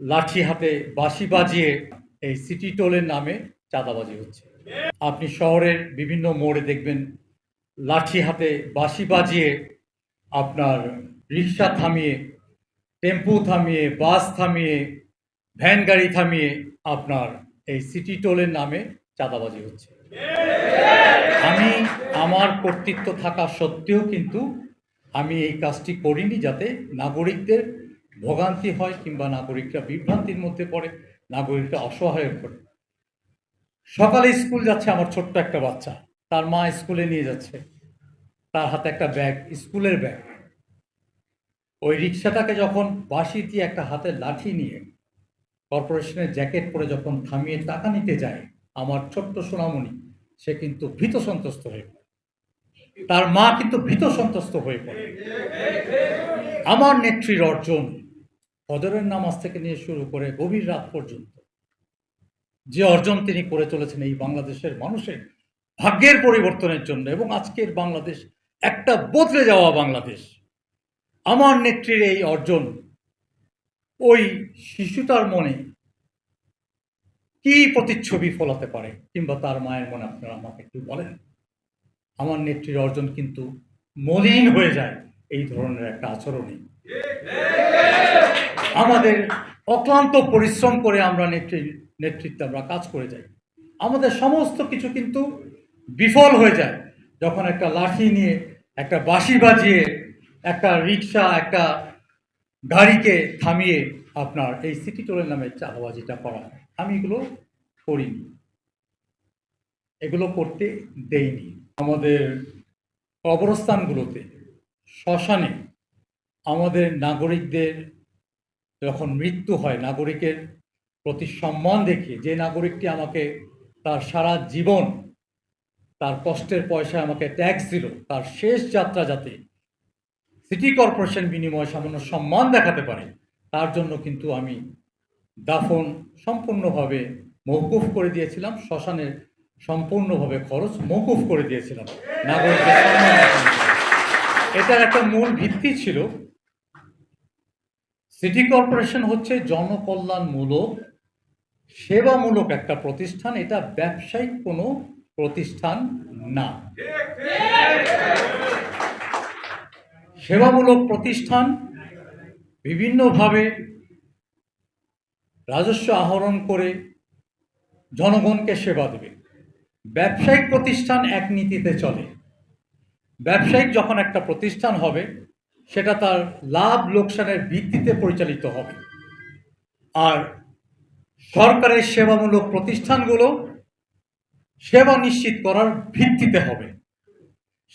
লাঠি হাতে বাঁশি বাজিয়ে এই সিটি টোলের নামে চাঁদাবাজি হচ্ছে। আপনি শহরের বিভিন্ন মোড়ে দেখবেন লাঠি হাতে বাঁশি বাজিয়ে আপনার রিক্সা থামিয়ে, টেম্পু থামিয়ে, বাস থামিয়ে, ভ্যান গাড়ি থামিয়ে আপনার এই সিটি টোলের নামে চাঁদাবাজি হচ্ছে। আমি আমার কর্তৃত্ব থাকা সত্ত্বেও কিন্তু আমি এই কাজটি করিনি যাতে নাগরিকদের ভোগান্তি হয় কিংবা নাগরিকরা বিভ্রান্তির মধ্যে পড়ে, নাগরিকরা অসহায় পড়ে। সকালে স্কুল যাচ্ছে আমার ছোট্ট একটা বাচ্চা। তার মা স্কুলে নিয়ে যাচ্ছে। তার হাতে একটা ব্যাগ, স্কুলের ব্যাগ। ওই রিক্সাটাকে যখন বাঁশি দিয়ে একটা হাতে লাঠি নিয়ে কর্পোরেশনের জ্যাকেট পরে যখন থামিয়ে টাকা নিতে যায় আমার ছোট্ট সোনামণি, সে কিন্তু ভীত সন্ত্রস্ত হয়ে পড়ে। তার মা কিন্তু ভীত সন্ত্রস্ত হয়ে পড়ে। আমার নেত্রীর অর্জন ফজরের নামাজ থেকে নিয়ে শুরু করে গভীর রাত পর্যন্ত যে অর্জন তিনি করে চলেছেন এই বাংলাদেশের মানুষের ভাগ্যের পরিবর্তনের জন্য এবং আজকের বাংলাদেশ একটা বদলে যাওয়া বাংলাদেশ, আমার নেত্রীর এই অর্জন, ওই শিশুটার মনে কি প্রতিচ্ছবি ফলাতে পারে? কিংবা তার মায়ের মনে আপনারা আমাকে একটু বলেন। আমার নেত্রীর অর্জন কিন্তু মলিন হয়ে যায় এই ধরনের একটা আচরণে। আমাদের অক্লান্ত পরিশ্রম করে আমরা নেত্রী, নেতৃত্বে আমরা কাজ করে যাই। আমাদের সমস্ত কিছু কিন্তু বিফল হয়ে যায় যখন একটা লাঠি নিয়ে, একটা বাঁশি বাজিয়ে, একটা রিক্সা, একটা গাড়িকে থামিয়ে আপনার এই সিটি টোলের নামে চাঁদাবাজিটা করা আমি এগুলো করিনি। এগুলো করতে দেইনি। আমাদের কবরস্থানগুলোতে শ্মশানে আমাদের নাগরিকদের যখন মৃত্যু হয়, নাগরিকের প্রতি সম্মান দেখিয়ে যে নাগরিকটি আমাকে তার সারা জীবন, তার কষ্টের পয়সায় আমাকে ট্যাক্স দিল তার শেষ যাত্রা যাতে সিটি কর্পোরেশন বিনিময়ে সামান্য সম্মান দেখাতে পারে, তার জন্য কিন্তু আমি দাফন সম্পূর্ণভাবে মৌকুফ করে দিয়েছিলাম শ্মশানের সম্পূর্ণভাবে খরচ মৌকুফ করে দিয়েছিলাম, নাগরিকদের। এটার একটা মূল ভিত্তি ছিল সিটি কর্পোরেশন হচ্ছে জনকল্যাণমূলক, সেবামূলক একটা প্রতিষ্ঠান। এটা ব্যবসায়িক কোনো প্রতিষ্ঠান না। সেবামূলক প্রতিষ্ঠান বিভিন্নভাবে রাজস্ব আহরণ করে জনগণকে সেবা দেবে। ব্যবসায়িক প্রতিষ্ঠান এক নীতিতে চলে। ব্যবসায়িক যখন একটা প্রতিষ্ঠান হবে সেটা তার লাভ লোকসানের ভিত্তিতে পরিচালিত হবে। আর সরকারের সেবামূলক প্রতিষ্ঠানগুলো সেবা নিশ্চিত করার ভিত্তিতে হবে।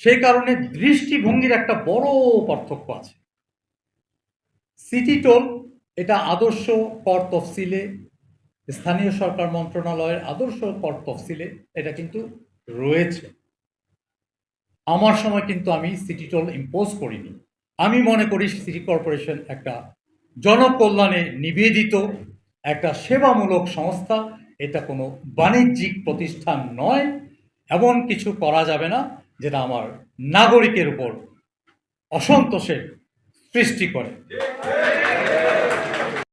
সেই কারণে দৃষ্টিভঙ্গির একটা বড় পার্থক্য আছে। সিটি টোল এটা আদর্শ কর তফসিলে, স্থানীয় সরকার মন্ত্রণালয়ের আদর্শ কর তফসিলে এটা কিন্তু রয়েছে। আমার সময় কিন্তু আমি সিটি টোল ইম্পোজ করিনি। আমি মনে করি সিটি কর্পোরেশন একটা জনকল্যাণে নিবেদিত, একটা সেবামূলক সংস্থা। এটা কোনো বাণিজ্যিক প্রতিষ্ঠান নয়। এমন কিছু করা যাবে না যেটা আমার নাগরিকের উপর অসন্তোষের সৃষ্টি করে।